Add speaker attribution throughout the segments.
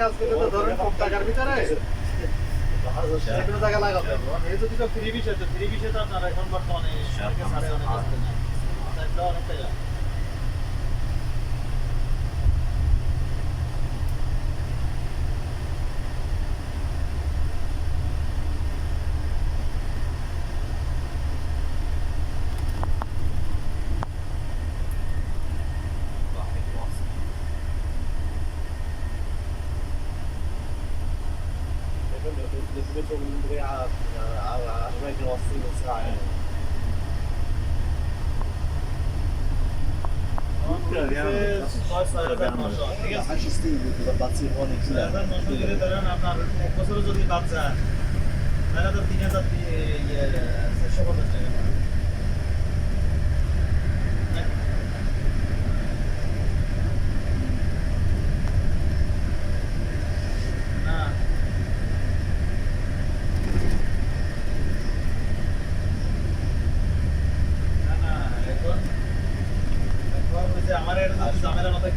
Speaker 1: কাজ করলে তো ধরেন কম টাকার ভিতরে জায়গা লাগাতে হবে এই যদি ফ্রি বিষয় তো ফ্রি বিষয় তো আপনার এখন বর্তমানে অনেক অনেক টাকা দিলে ধরেন আপনার এক বছরে যদি বাচ্চা তাহলে তো তিন হাজার ইয়ে চারশো পঞ্চাশ টাকা না না না এখন এখন ওই যে আমার এটা যদি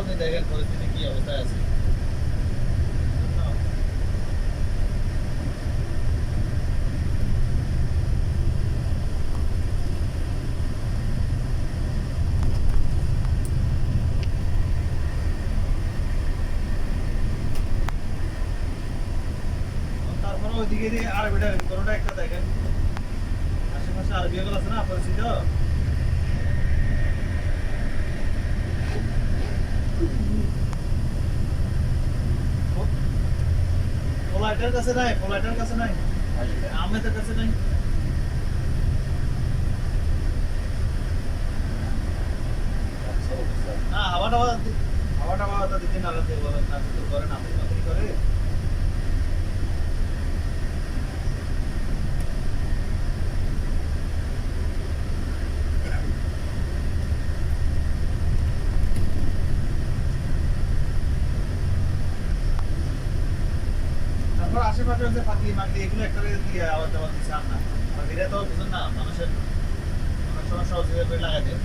Speaker 1: আপনি দেখেন পরিস্থিতি কি অবস্থায় আছে ওইদিকে আরবিটা কোনোটা একটা দেখেন। আশেপাশে আরবি এগুলো আছে না, পরিচিত? কাছে নাই কাছে নাই। আমাদের কাছে নাই না হাওয়া টাওয়া দি- হাওয়া টাওয়া তো দিতে না লাগতে বলেন না তো করে না আপনি চাকরি করে তারপর আশেপাশে যে পাখি মাগলি এগুলো একটা দিয়ে আবার আওয়াজ দিচ্ছে না। এটা তো বুঝুন না, মানুষের অনেক সময় লাগাই দেয়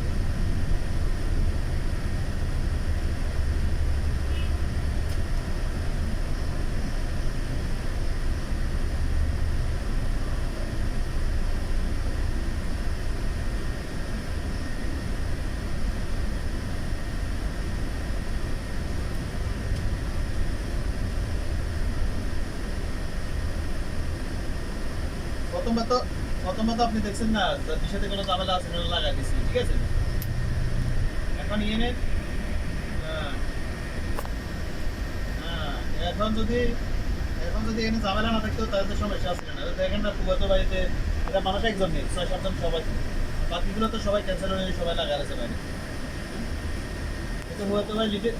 Speaker 1: প্রথমবার তো প্রথমবার তো আপনি দেখছেন না বিষয়তে কোনো ঝামেলা আছে কোনো লাগাই দিচ্ছি ঠিক আছে? এখন ইয়ে নেন হ্যাঁ। হ্যাঁ, এখন যদি এখন যদি এখানে ঝামেলা না থাকতো তাহলে তো সমস্যা আসলে না দেখেন না খুব বাড়িতে এটা মানুষ একজন নেই ছয় সাতজন সবাই। বাকিগুলো তো সবাই ক্যান্সেল হয়ে সবাই লাগাইছে বাইরে। কিন্তু হয়তো ভাই লিটে